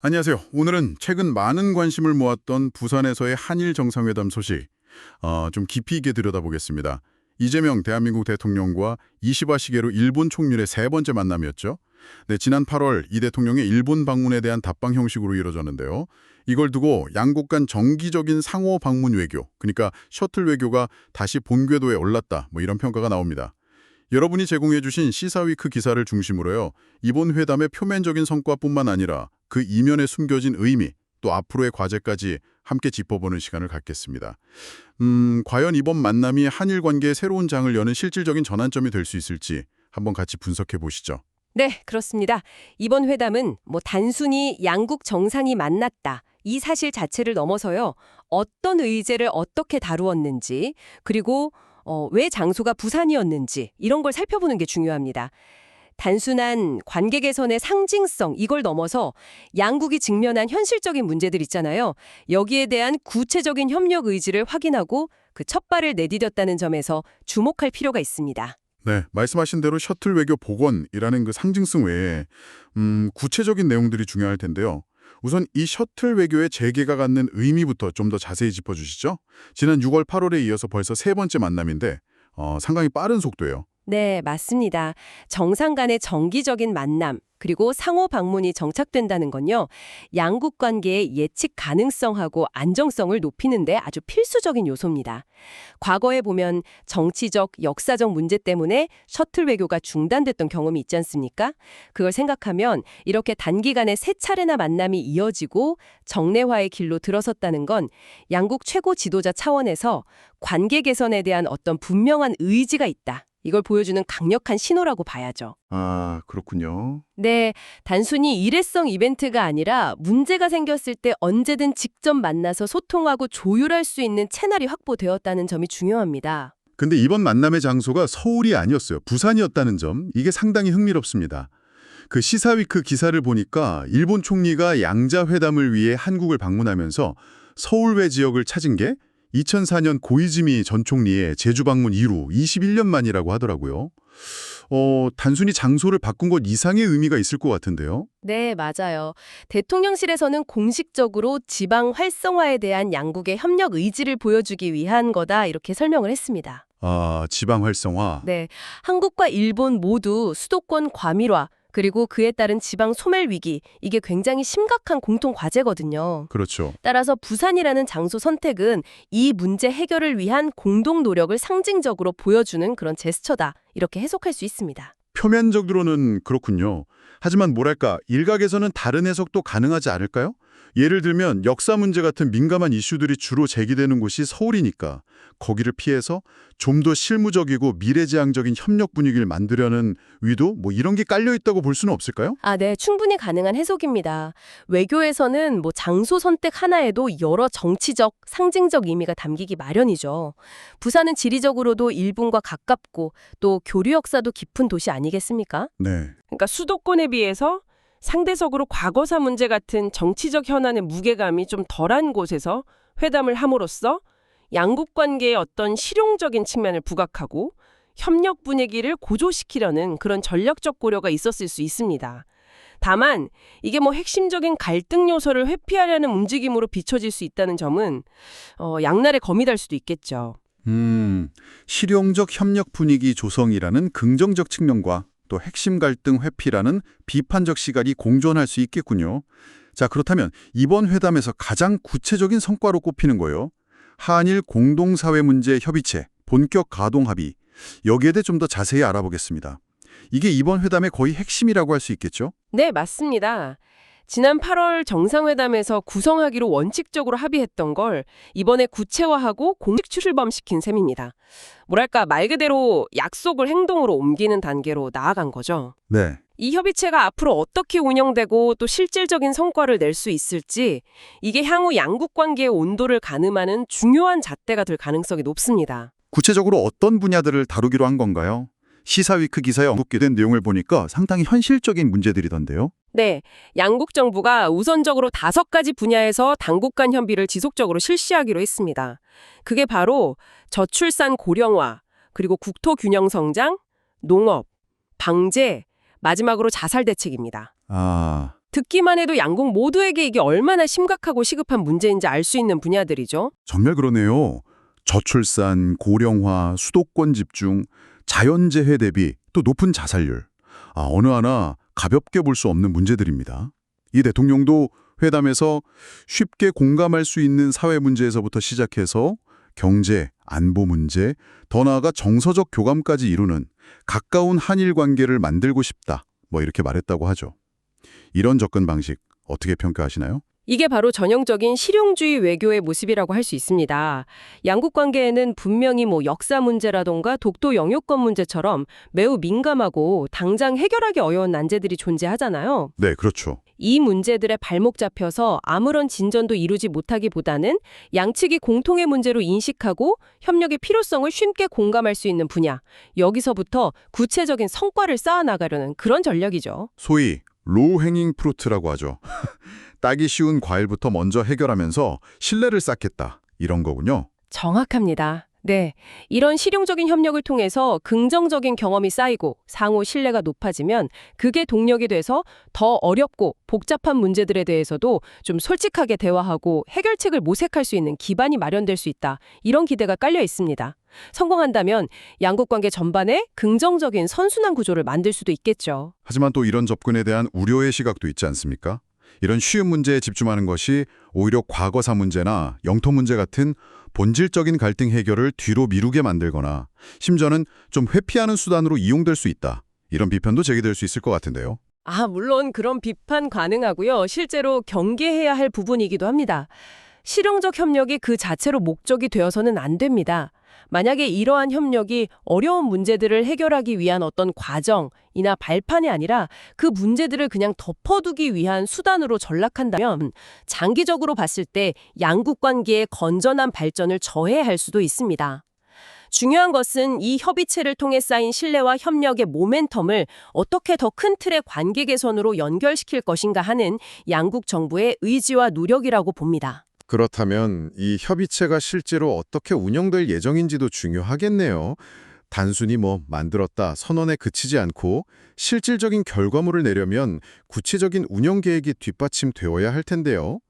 안녕하세요. 오늘은 최근 많은 관심을 모았던 부산에서의 한일 정상회담 소식 어, 좀 깊이 있게 들여다보겠습니다. 이재명 대한민국 대통령과 이시바 시게로 일본 총리의 세 번째 만남이었죠. 네, 지난 8월 이 대통령의 일본 방문에 대한 답방 형식으로 이뤄졌는데요. 이걸 두고 양국 간 정기적인 상호 방문 외교, 그러니까 셔틀 외교가 다시 본궤도에 올랐다. 뭐 이런 평가가 나옵니다. 여러분이 제공해 주신 시사위크 기사를 중심으로요. 이번 회담의 표면적인 성과뿐만 아니라 그 이면에 숨겨진 의미, 또 앞으로의 과제까지 함께 짚어보는 시간을 갖겠습니다. 음, 과연 이번 만남이 한일 관계의 새로운 장을 여는 실질적인 전환점이 될 수 있을지 한번 같이 분석해 보시죠. 네, 그렇습니다. 이번 회담은 뭐 단순히 양국 정상이 만났다. 이 사실 자체를 넘어서요. 어떤 의제를 어떻게 다루었는지, 그리고 어, 왜 장소가 부산이었는지 이런 걸 살펴보는 게 중요합니다. 단순한 관계 개선의 상징성 이걸 넘어서 양국이 직면한 현실적인 문제들 있잖아요. 여기에 대한 구체적인 협력 의지를 확인하고 그 첫발을 내디뎠다는 점에서 주목할 필요가 있습니다. 네, 말씀하신 대로 셔틀 외교 복원이라는 그 상징성 외에 음, 구체적인 내용들이 중요할 텐데요. 우선 이 셔틀 외교의 재개가 갖는 의미부터 좀 더 자세히 짚어주시죠. 지난 6월, 8월에 이어서 벌써 세 번째 만남인데 어, 상당히 빠른 속도예요. 네, 맞습니다. 정상 간의 정기적인 만남, 그리고 상호 방문이 정착된다는 건요, 양국 관계의 예측 가능성하고 안정성을 높이는데 아주 필수적인 요소입니다. 과거에 보면 정치적, 역사적 문제 때문에 셔틀 외교가 중단됐던 경험이 있지 않습니까? 그걸 생각하면 이렇게 단기간에 세 차례나 만남이 이어지고 정례화의 길로 들어섰다는 건 양국 최고 지도자 차원에서 관계 개선에 대한 어떤 분명한 의지가 있다. 이걸 보여주는 강력한 신호라고 봐야죠. 아, 그렇군요. 네, 단순히 일회성 이벤트가 아니라 문제가 생겼을 때 언제든 직접 만나서 소통하고 조율할 수 있는 채널이 확보되었다는 점이 중요합니다. 근데 이번 만남의 장소가 서울이 아니었어요. 부산이었다는 점, 이게 상당히 흥미롭습니다. 그 시사위크 기사를 보니까 일본 총리가 양자 회담을 위해 한국을 방문하면서 서울 외 지역을 찾은 게 2004년 고이즈미 전 총리의 제주 방문 이후 21년 만이라고 하더라고요. 어, 단순히 장소를 바꾼 것 이상의 의미가 있을 것 같은데요. 네, 맞아요. 대통령실에서는 공식적으로 지방 활성화에 대한 양국의 협력 의지를 보여주기 위한 거다 이렇게 설명을 했습니다. 아, 지방 활성화. 네, 한국과 일본 모두 수도권 과밀화 그리고 그에 따른 지방 소멸 위기 이게 굉장히 심각한 공통 과제거든요. 그렇죠. 따라서 부산이라는 장소 선택은 이 문제 해결을 위한 공동 노력을 상징적으로 보여주는 그런 제스처다. 이렇게 해석할 수 있습니다. 표면적으로는 그렇군요. 하지만 뭐랄까 일각에서는 다른 해석도 가능하지 않을까요? 예를 들면 역사 문제 같은 민감한 이슈들이 주로 제기되는 곳이 서울이니까 거기를 피해서 좀 더 실무적이고 미래지향적인 협력 분위기를 만들려는 의도 뭐 이런 게 깔려 있다고 볼 수는 없을까요? 아, 네. 충분히 가능한 해석입니다. 외교에서는 뭐 장소 선택 하나에도 여러 정치적, 상징적 의미가 담기기 마련이죠. 부산은 지리적으로도 일본과 가깝고 또 교류 역사도 깊은 도시 아니겠습니까? 네. 그러니까 수도권에 비해서 상대적으로 과거사 문제 같은 정치적 현안의 무게감이 좀 덜한 곳에서 회담을 함으로써 양국 관계의 어떤 실용적인 측면을 부각하고 협력 분위기를 고조시키려는 그런 전략적 고려가 있었을 수 있습니다. 다만 이게 뭐 핵심적인 갈등 요소를 회피하려는 움직임으로 비춰질 수 있다는 점은 어, 양날의 검이 될 수도 있겠죠. 음, 실용적 협력 분위기 조성이라는 긍정적 측면과 또 핵심 갈등 회피라는 비판적 시각이 공존할 수 있겠군요. 자, 그렇다면 이번 회담에서 가장 구체적인 성과로 꼽히는 거예요. 한일 공동사회 문제 협의체, 본격 가동 합의. 여기에 대해 좀 더 자세히 알아보겠습니다. 이게 이번 회담의 거의 핵심이라고 할 수 있겠죠? 네, 맞습니다. 지난 8월 정상회담에서 구성하기로 원칙적으로 합의했던 걸 이번에 구체화하고 공식 출범시킨 셈입니다. 뭐랄까 말 그대로 약속을 행동으로 옮기는 단계로 나아간 거죠. 네. 이 협의체가 앞으로 어떻게 운영되고 또 실질적인 성과를 낼 수 있을지 이게 향후 양국 관계의 온도를 가늠하는 중요한 잣대가 될 가능성이 높습니다. 구체적으로 어떤 분야들을 다루기로 한 건가요? 시사위크 기사에 언급된 내용을 보니까 상당히 현실적인 문제들이던데요. 네, 양국 정부가 우선적으로 다섯 가지 분야에서 당국 간 협의를 지속적으로 실시하기로 했습니다. 그게 바로 저출산 고령화, 그리고 국토 균형 성장, 농업, 방제, 마지막으로 자살 대책입니다. 아, 듣기만 해도 양국 모두에게 이게 얼마나 심각하고 시급한 문제인지 알 수 있는 분야들이죠. 정말 그러네요. 저출산, 고령화, 수도권 집중, 자연재해 대비 또 높은 자살률. 아, 어느 하나 가볍게 볼 수 없는 문제들입니다. 이 대통령도 회담에서 쉽게 공감할 수 있는 사회 문제에서부터 시작해서 경제, 안보 문제, 더 나아가 정서적 교감까지 이루는 가까운 한일 관계를 만들고 싶다. 뭐 이렇게 말했다고 하죠. 이런 접근 방식 어떻게 평가하시나요? 이게 바로 전형적인 실용주의 외교의 모습이라고 할 수 있습니다. 양국 관계에는 분명히 뭐 역사 문제라던가 독도 영유권 문제처럼 매우 민감하고 당장 해결하기 어려운 난제들이 존재하잖아요. 네, 그렇죠. 이 문제들에 발목 잡혀서 아무런 진전도 이루지 못하기보다는 양측이 공통의 문제로 인식하고 협력의 필요성을 쉽게 공감할 수 있는 분야. 여기서부터 구체적인 성과를 쌓아나가려는 그런 전략이죠. 소위 로우 행잉 프루트라고 하죠. 따기 쉬운 과일부터 먼저 해결하면서 신뢰를 쌓겠다. 이런 거군요. 정확합니다. 네. 이런 실용적인 협력을 통해서 긍정적인 경험이 쌓이고 상호 신뢰가 높아지면 그게 동력이 돼서 더 어렵고 복잡한 문제들에 대해서도 좀 솔직하게 대화하고 해결책을 모색할 수 있는 기반이 마련될 수 있다. 이런 기대가 깔려 있습니다. 성공한다면 양국 관계 전반에 긍정적인 선순환 구조를 만들 수도 있겠죠. 하지만 또 이런 접근에 대한 우려의 시각도 있지 않습니까? 이런 쉬운 문제에 집중하는 것이 오히려 과거사 문제나 영토 문제 같은 본질적인 갈등 해결을 뒤로 미루게 만들거나 심지어는 좀 회피하는 수단으로 이용될 수 있다. 이런 비판도 제기될 수 있을 것 같은데요. 아, 물론 그런 비판 가능하고요. 실제로 경계해야 할 부분이기도 합니다. 실용적 협력이 그 자체로 목적이 되어서는 안 됩니다. 만약에 이러한 협력이 어려운 문제들을 해결하기 위한 어떤 과정이나 발판이 아니라 그 문제들을 그냥 덮어두기 위한 수단으로 전락한다면 장기적으로 봤을 때 양국 관계의 건전한 발전을 저해할 수도 있습니다. 중요한 것은 이 협의체를 통해 쌓인 신뢰와 협력의 모멘텀을 어떻게 더 큰 틀의 관계 개선으로 연결시킬 것인가 하는 양국 정부의 의지와 노력이라고 봅니다. 그렇다면 이 협의체가 실제로 어떻게 운영될 예정인지도 중요하겠네요. 단순히 뭐 만들었다 선언에 그치지 않고 실질적인 결과물을 내려면 구체적인 운영 계획이 뒷받침되어야 할 텐데요.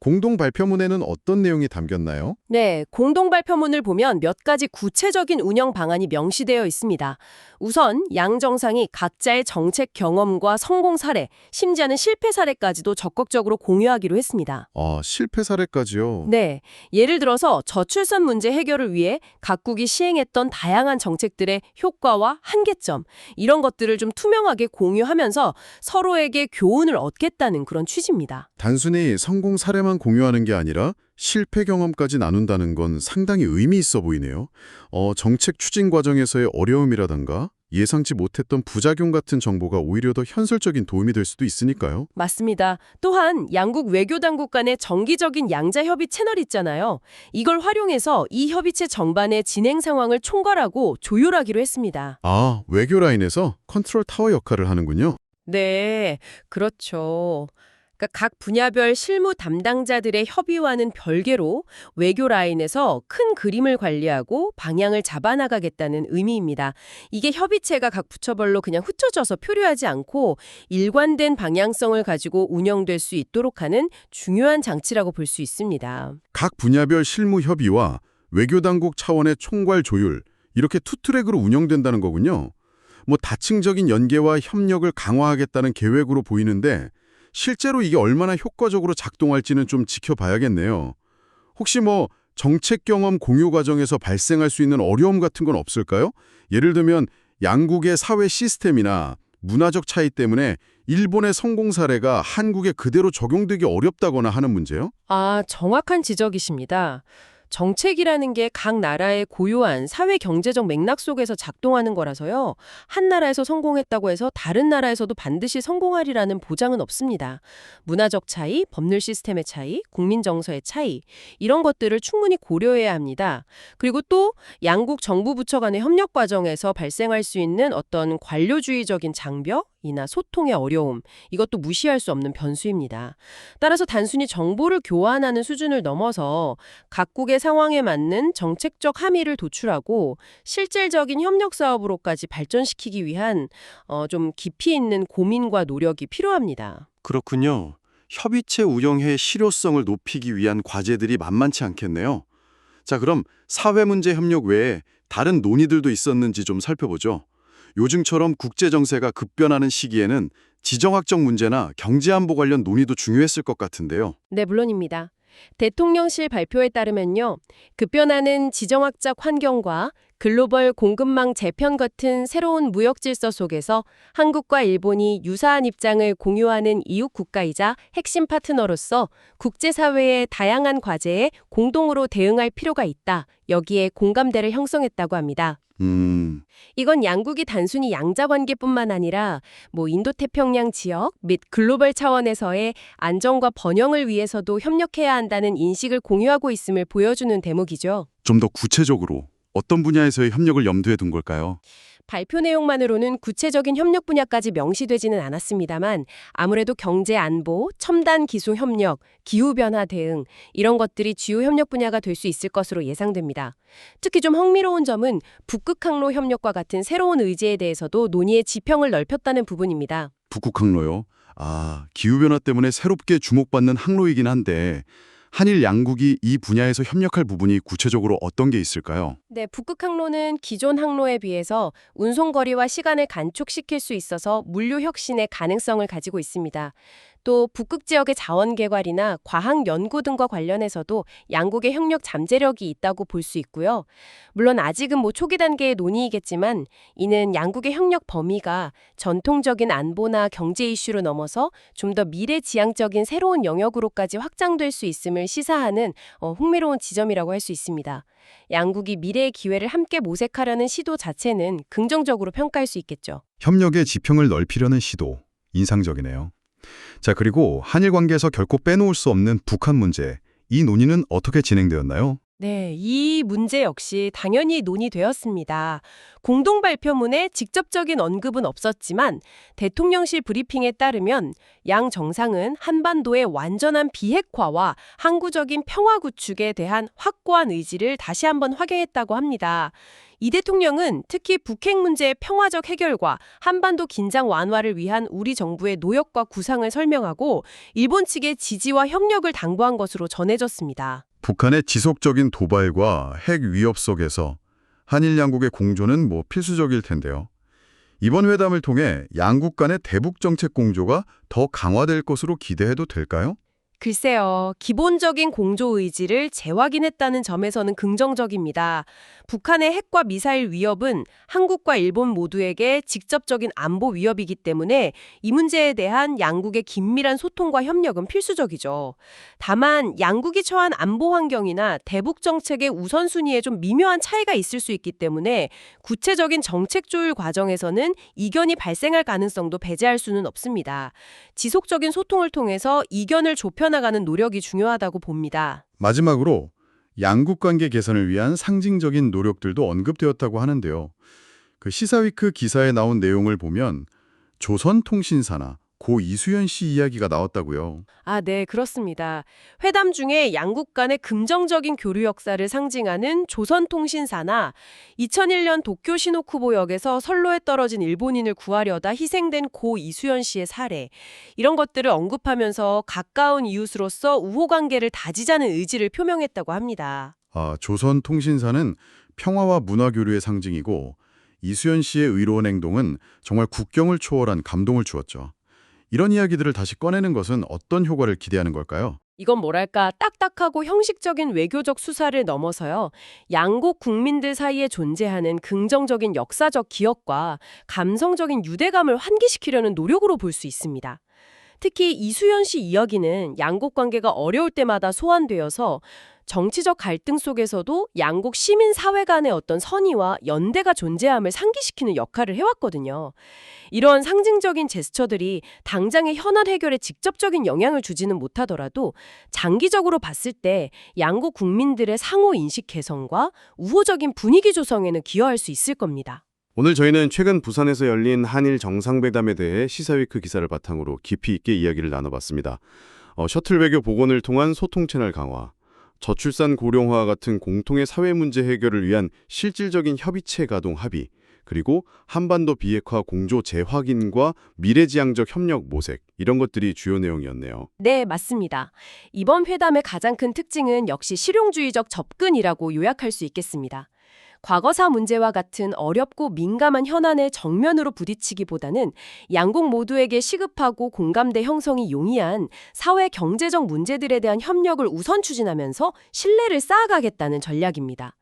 공동 발표문에는 어떤 내용이 담겼나요? 네, 공동 발표문을 보면 몇 가지 구체적인 운영 방안이 명시되어 있습니다. 우선 양 정상이 각자의 정책 경험과 성공 사례, 심지어는 실패 사례까지도 적극적으로 공유하기로 했습니다. 아, 실패 사례까지요. 네, 예를 들어서 저출산 문제 해결을 위해 각국이 시행했던 다양한 정책들의 효과와 한계점, 이런 것들을 좀 투명하게 공유하면서 서로에게 교훈을 얻겠다는 그런 취지입니다. 단순히 성공 사례만 공유하는 게 아니라 실패 경험까지 나눈다는 건 상당히 의미 있어 보이네요. 어, 정책 추진 과정에서의 어려움이라던가 예상치 못했던 부작용 같은 정보가 오히려 더 현실적인 도움이 될 수도 있으니까요. 맞습니다. 또한 양국 외교 당국 간의 정기적인 양자 협의 채널 있잖아요. 이걸 활용해서 이 협의체 전반의 진행 상황을 총괄하고 조율하기로 했습니다. 아, 외교 라인에서 컨트롤 타워 역할을 하는군요. 네, 그렇죠. 그러니까 각 분야별 실무 담당자들의 협의와는 별개로 외교 라인에서 큰 그림을 관리하고 방향을 잡아나가겠다는 의미입니다. 이게 협의체가 각 부처별로 그냥 흩어져서 표류하지 않고 일관된 방향성을 가지고 운영될 수 있도록 하는 중요한 장치라고 볼 수 있습니다. 각 분야별 실무 협의와 외교 당국 차원의 총괄 조율 이렇게 투 트랙으로 운영된다는 거군요. 뭐 다층적인 연계와 협력을 강화하겠다는 계획으로 보이는데 실제로 이게 얼마나 효과적으로 작동할지는 좀 지켜봐야겠네요. 혹시 뭐 정책 경험 공유 과정에서 발생할 수 있는 어려움 같은 건 없을까요? 예를 들면 양국의 사회 시스템이나 문화적 차이 때문에 일본의 성공 사례가 한국에 그대로 적용되기 어렵다거나 하는 문제요? 아, 정확한 지적이십니다. 정책이라는 게 각 나라의 고유한 사회 경제적 맥락 속에서 작동하는 거라서요. 한 나라에서 성공했다고 해서 다른 나라에서도 반드시 성공하리라는 보장은 없습니다. 문화적 차이, 법률 시스템의 차이, 국민 정서의 차이 이런 것들을 충분히 고려해야 합니다. 그리고 또 양국 정부 부처 간의 협력 과정에서 발생할 수 있는 어떤 관료주의적인 장벽 이나 소통의 어려움 이것도 무시할 수 없는 변수입니다. 따라서 단순히 정보를 교환하는 수준을 넘어서 각국의 상황에 맞는 정책적 함의를 도출하고 실질적인 협력 사업으로까지 발전시키기 위한 어, 좀 깊이 있는 고민과 노력이 필요합니다. 그렇군요. 협의체 운영의 실효성을 높이기 위한 과제들이 만만치 않겠네요. 자, 그럼 사회 문제 협력 외에 다른 논의들도 있었는지 좀 살펴보죠. 요즘처럼 국제 정세가 급변하는 시기에는 지정학적 문제나 경제안보 관련 논의도 중요했을 것 같은데요. 네, 물론입니다. 대통령실 발표에 따르면요. 급변하는 지정학적 환경과 글로벌 공급망 재편 같은 새로운 무역 질서 속에서 한국과 일본이 유사한 입장을 공유하는 이웃 국가이자 핵심 파트너로서 국제사회의 다양한 과제에 공동으로 대응할 필요가 있다. 여기에 공감대를 형성했다고 합니다. 음, 이건 양국이 단순히 양자 관계뿐만 아니라 뭐 인도태평양 지역 및 글로벌 차원에서의 안정과 번영을 위해서도 협력해야 한다는 인식을 공유하고 있음을 보여주는 대목이죠. 좀 더 구체적으로 어떤 분야에서의 협력을 염두에 둔 걸까요? 발표 내용만으로는 구체적인 협력 분야까지 명시되지는 않았습니다만 아무래도 경제 안보, 첨단 기술 협력, 기후 변화 대응 이런 것들이 주요 협력 분야가 될 수 있을 것으로 예상됩니다. 특히 좀 흥미로운 점은 북극 항로 협력과 같은 새로운 의제에 대해서도 논의의 지평을 넓혔다는 부분입니다. 북극 항로요. 아, 기후변화 때문에 새롭게 주목받는 항로이긴 한데 한일 양국이 이 분야에서 협력할 부분이 구체적으로 어떤 게 있을까요? 네, 북극 항로는 기존 항로에 비해서 운송 거리와 시간을 간축시킬 수 있어서 물류 혁신의 가능성을 가지고 있습니다. 또 북극 지역의 자원 개발이나 과학 연구 등과 관련해서도 양국의 협력 잠재력이 있다고 볼 수 있고요. 물론 아직은 뭐 초기 단계의 논의이겠지만 이는 양국의 협력 범위가 전통적인 안보나 경제 이슈로 넘어서 좀 더 미래 지향적인 새로운 영역으로까지 확장될 수 있음을 시사하는 어, 흥미로운 지점이라고 할 수 있습니다. 양국이 미래의 기회를 함께 모색하려는 시도 자체는 긍정적으로 평가할 수 있겠죠. 협력의 지평을 넓히려는 시도, 인상적이네요. 자, 그리고 한일 관계에서 결코 빼놓을 수 없는 북한 문제. 이 논의는 어떻게 진행되었나요? 네, 이 문제 역시 당연히 논의되었습니다. 공동 발표문에 직접적인 언급은 없었지만 대통령실 브리핑에 따르면 양 정상은 한반도의 완전한 비핵화와 항구적인 평화 구축에 대한 확고한 의지를 다시 한번 확인했다고 합니다. 이 대통령은 특히 북핵 문제의 평화적 해결과 한반도 긴장 완화를 위한 우리 정부의 노력과 구상을 설명하고 일본 측의 지지와 협력을 당부한 것으로 전해졌습니다. 북한의 지속적인 도발과 핵 위협 속에서 한일 양국의 공조는 뭐 필수적일 텐데요. 이번 회담을 통해 양국 간의 대북 정책 공조가 더 강화될 것으로 기대해도 될까요? 글쎄요, 기본적인 공조 의지를 재확인했다는 점에서는 긍정적입니다. 북한의 핵과 미사일 위협은 한국과 일본 모두에게 직접적인 안보 위협이기 때문에 이 문제에 대한 양국의 긴밀한 소통과 협력은 필수적이죠. 다만 양국이 처한 안보 환경이나 대북 정책의 우선순위에 좀 미묘한 차이가 있을 수 있기 때문에 구체적인 정책 조율 과정에서는 이견이 발생할 가능성도 배제할 수는 없습니다. 지속적인 소통을 통해서 이견을 좁혀 나가는 노력이 중요하다고 봅니다. 마지막으로 양국 관계 개선을 위한 상징적인 노력들도 언급되었다고 하는데요. 그 시사위크 기사에 나온 내용을 보면 조선통신사나 고 이수연 씨 이야기가 나왔다고요. 아, 네, 그렇습니다. 회담 중에 양국 간의 긍정적인 교류 역사를 상징하는 조선통신사나 2001년 도쿄 시노쿠보역에서 선로에 떨어진 일본인을 구하려다 희생된 고 이수연 씨의 사례 이런 것들을 언급하면서 가까운 이웃으로서 우호 관계를 다지자는 의지를 표명했다고 합니다. 아, 조선통신사는 평화와 문화 교류의 상징이고 이수연 씨의 의로운 행동은 정말 국경을 초월한 감동을 주었죠. 이런 이야기들을 다시 꺼내는 것은 어떤 효과를 기대하는 걸까요? 이건 뭐랄까 딱딱하고 형식적인 외교적 수사를 넘어서요. 양국 국민들 사이에 존재하는 긍정적인 역사적 기억과 감성적인 유대감을 환기시키려는 노력으로 볼 수 있습니다. 특히 이수연 씨 이야기는 양국 관계가 어려울 때마다 소환되어서 정치적 갈등 속에서도 양국 시민 사회 간의 어떤 선의와 연대가 존재함을 상기시키는 역할을 해왔거든요. 이런 상징적인 제스처들이 당장의 현안 해결에 직접적인 영향을 주지는 못하더라도 장기적으로 봤을 때 양국 국민들의 상호 인식 개선과 우호적인 분위기 조성에는 기여할 수 있을 겁니다. 오늘 저희는 최근 부산에서 열린 한일 정상회담에 대해 시사위크 기사를 바탕으로 깊이 있게 이야기를 나눠봤습니다. 어, 셔틀 외교 복원을 통한 소통 채널 강화, 저출산 고령화 같은 공통의 사회 문제 해결을 위한 실질적인 협의체 가동 합의, 그리고 한반도 비핵화 공조 재확인과 미래지향적 협력 모색 이런 것들이 주요 내용이었네요. 네, 맞습니다. 이번 회담의 가장 큰 특징은 역시 실용주의적 접근이라고 요약할 수 있겠습니다. 과거사 문제와 같은 어렵고 민감한 현안에 정면으로 부딪히기보다는 양국 모두에게 시급하고 공감대 형성이 용이한 사회 경제적 문제들에 대한 협력을 우선 추진하면서 신뢰를 쌓아가겠다는 전략입니다.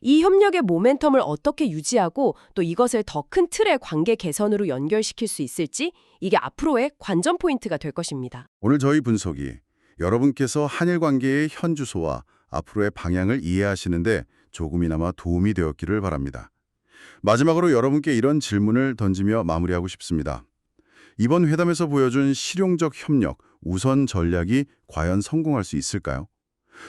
이 협력의 모멘텀을 어떻게 유지하고 또 이것을 더 큰 틀의 관계 개선으로 연결시킬 수 있을지 이게 앞으로의 관전 포인트가 될 것입니다. 오늘 저희 분석이 여러분께서 한일 관계의 현 주소와 앞으로의 방향을 이해하시는데 조금이나마 도움이 되었기를 바랍니다. 마지막으로 여러분께 이런 질문을 던지며 마무리하고 싶습니다. 이번 회담에서 보여준 실용적 협력, 우선 전략이 과연 성공할 수 있을까요?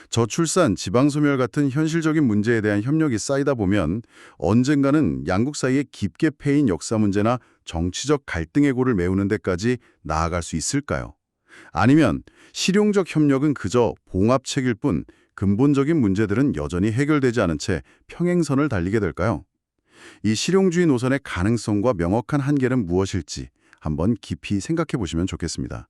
저출산, 지방소멸 같은 현실적인 문제에 대한 협력이 쌓이다 보면 언젠가는 양국 사이에 깊게 패인 역사 문제나 정치적 갈등의 골을 메우는 데까지 나아갈 수 있을까요? 아니면 실용적 협력은 그저 봉합책일 뿐 근본적인 문제들은 여전히 해결되지 않은 채 평행선을 달리게 될까요? 이 실용주의 노선의 가능성과 명확한 한계는 무엇일지 한번 깊이 생각해 보시면 좋겠습니다.